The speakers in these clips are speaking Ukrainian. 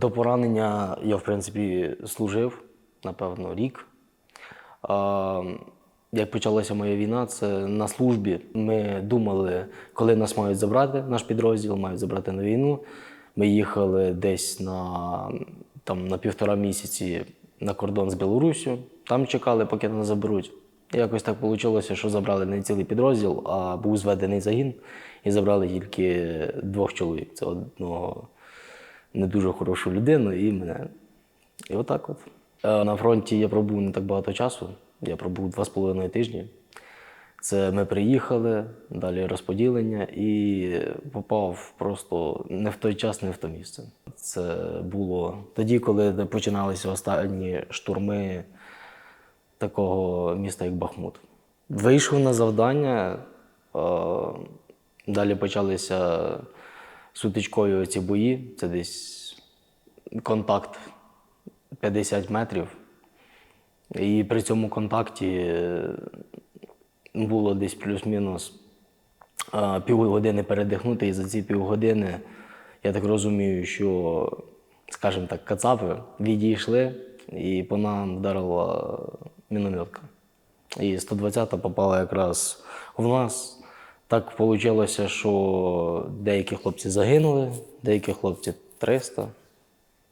До поранення я, в принципі, служив, напевно, рік. А, як почалася моя війна, це на службі. Ми думали, коли нас мають забрати, наш підрозділ мають забрати на війну. Ми їхали десь на, там, на півтора місяці на кордон з Білоруссю. Там чекали, поки нас заберуть. Якось так вийшло, що забрали не цілий підрозділ, а був зведений загін і забрали тільки двох чоловік. Це одного не дуже хорошу людину і мене. І отак от. Е, На фронті я пробув не так багато часу. Я пробув два з половиною тижні. Це ми приїхали, далі розподілення і попав просто не в той час, не в то місце. Це було тоді, коли починалися останні штурми такого міста, як Бахмут. Вийшов на завдання, е, далі почалися сутичкові ці бої. Це десь контакт 50 метрів. І при цьому контакті е, було десь плюс-мінус е, півгодини передихнути, і за ці півгодини, я так розумію, що, скажімо так, кацапи відійшли, і по нам вдарила мінометка. І 120-та попала якраз в нас. Так вийшло, що деякі хлопці загинули, деякі хлопці 300.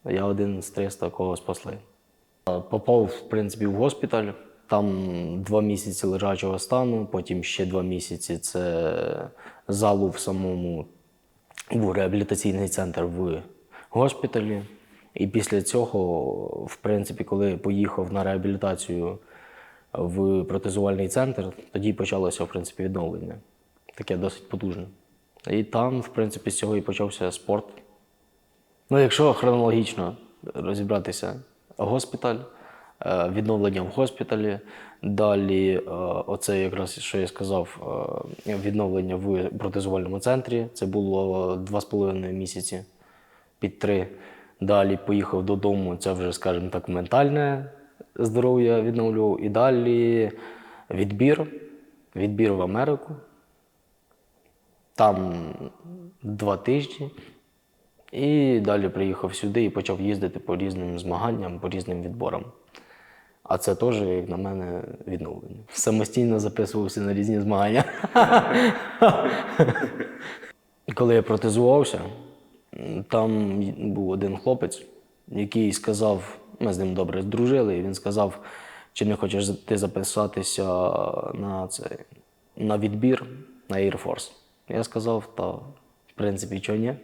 Я один з 300, кого спасли. Попав, в принципі, в госпіталь. Там два місяці лежачого стану, потім ще два місяці це залу в самому був реабілітаційний центр в госпіталі. І після цього, в принципі, коли поїхав на реабілітацію в протезувальний центр, тоді почалося в принципі, відновлення. Таке досить потужне. І там, в принципі, з цього і почався спорт. Ну, якщо хронологічно розібратися, госпіталь, е, відновлення в госпіталі, далі, е, оце якраз, що я сказав, е, відновлення в протезувальному центрі. Це було два з половиною місяці під три. Далі поїхав додому, це вже, скажімо так, ментальне здоров'я відновлював. І далі відбір, відбір в Америку. Там два тижні. І далі приїхав сюди і почав їздити по різним змаганням, по різним відборам. А це теж, як на мене, відновлення. Самостійно записувався на різні змагання. Коли я протезувався, там був один хлопець, який сказав, ми з ним добре здружили, і він сказав, чи не хочеш ти записатися на, це, на відбір на Air Force. Я сказав, та в принципі, чого ні.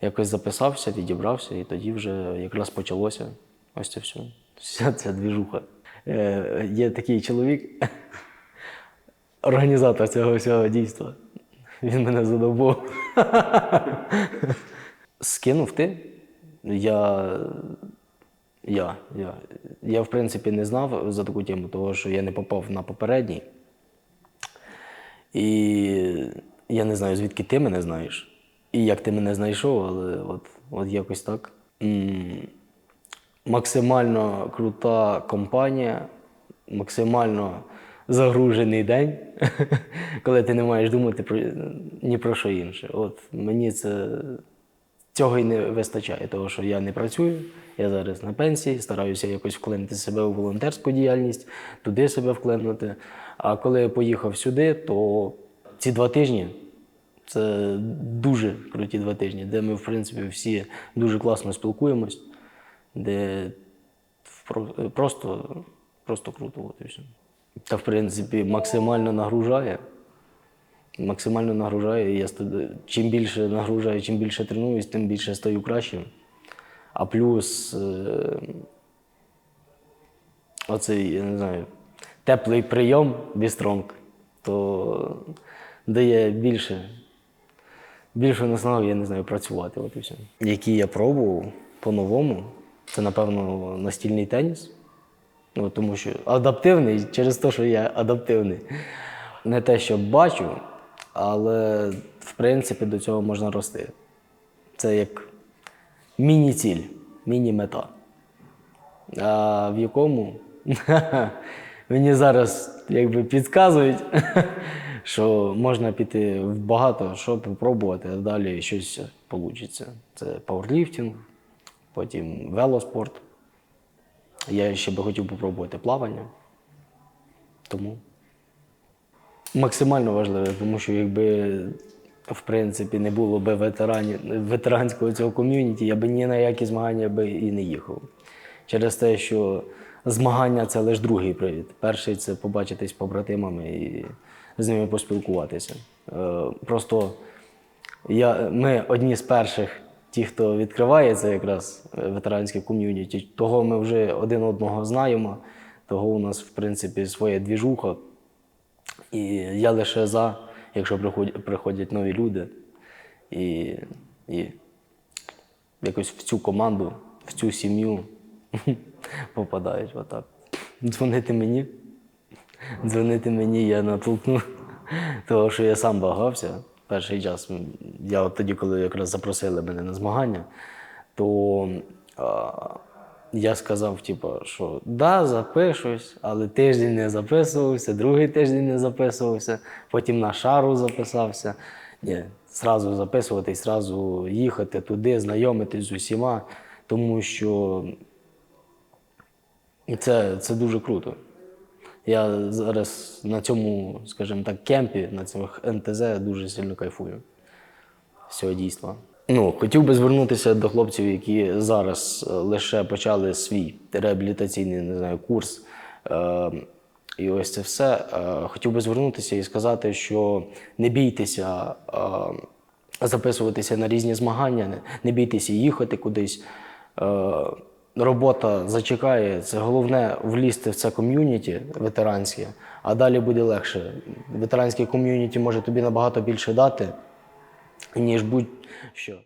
Якось записався, відібрався, і тоді вже якраз почалося ось це все. Вся ця двіжуха. Е, є такий чоловік, організатор цього всього дійства. Він мене задовбав. Скинув ти. Я, я, я, я, в принципі, не знав за таку тему, тому що я не попав на попередній. І я не знаю, звідки ти мене знаєш. І як ти мене знайшов, але от, от якось так. Максимально крута компанія, максимально загружений день, коли ти не маєш думати про, ні про що інше. От мені це цього і не вистачає, тому що я не працюю, я зараз на пенсії, стараюся якось вклинити себе у волонтерську діяльність, туди себе вклинути. А коли я поїхав сюди, то ці два тижні це дуже круті два тижні, де ми, в принципі, всі дуже класно спілкуємось, де просто, просто круто. От і все. Та, в принципі, максимально нагружає. Максимально нагружає. Я чим більше нагружаю, чим більше тренуюсь, тим більше стаю кращим. А плюс е, оцей, я не знаю, теплий прийом бістронг, то дає більше, більше наснагу, я не знаю, працювати. От і все. Які я пробував по-новому, це, напевно, настільний теніс. Ну, тому що адаптивний через те, що я адаптивний. Не те, що бачу, але в принципі до цього можна рости. Це як міні-ціль, міні-мета. А в якому мені зараз якби підказують, що можна піти в багато, що попробувати, а далі щось вийде. Це пауерліфтинг, потім велоспорт. Я ще би хотів попробувати плавання. Тому максимально важливе, тому що якби в принципі не було би ветеранів, ветеранського цього ком'юніті, я би ні на які змагання би і не їхав. Через те, що змагання це лише другий привід. Перший це побачитись побратимами і з ними поспілкуватися. Е, Просто я, ми одні з перших, ті, хто відкриває це якраз е, ветеранське ком'юніті, того ми вже один одного знаємо, того у нас, в принципі, своя двіжуха. І я лише за, якщо приходять нові люди і, і якось в цю команду, в цю сім'ю попадають отак. Дзвонити мені. Дзвонити мені я натолкну. Того, що я сам вагався перший час. Я от тоді, коли якраз запросили мене на змагання, то а, я сказав, типу, що да, запишусь, але тиждень не записувався, другий тиждень не записувався, потім на шару записався. Ні, зразу записуватись, зразу їхати туди, знайомитись з усіма, тому що це, це дуже круто. Я зараз на цьому, скажімо так, кемпі, на цьому НТЗ дуже сильно кайфую з цього дійства. Ну, хотів би звернутися до хлопців, які зараз е, лише почали свій реабілітаційний не знаю, курс. Е, і ось це все. Е, хотів би звернутися і сказати, що не бійтеся записуватися на різні змагання, не, не бійтеся їхати кудись. Робота зачекає. Це головне влізти в це ком'юніті ветеранське, а далі буде легше. Ветеранське ком'юніті може тобі набагато більше дати, ніж будь-що.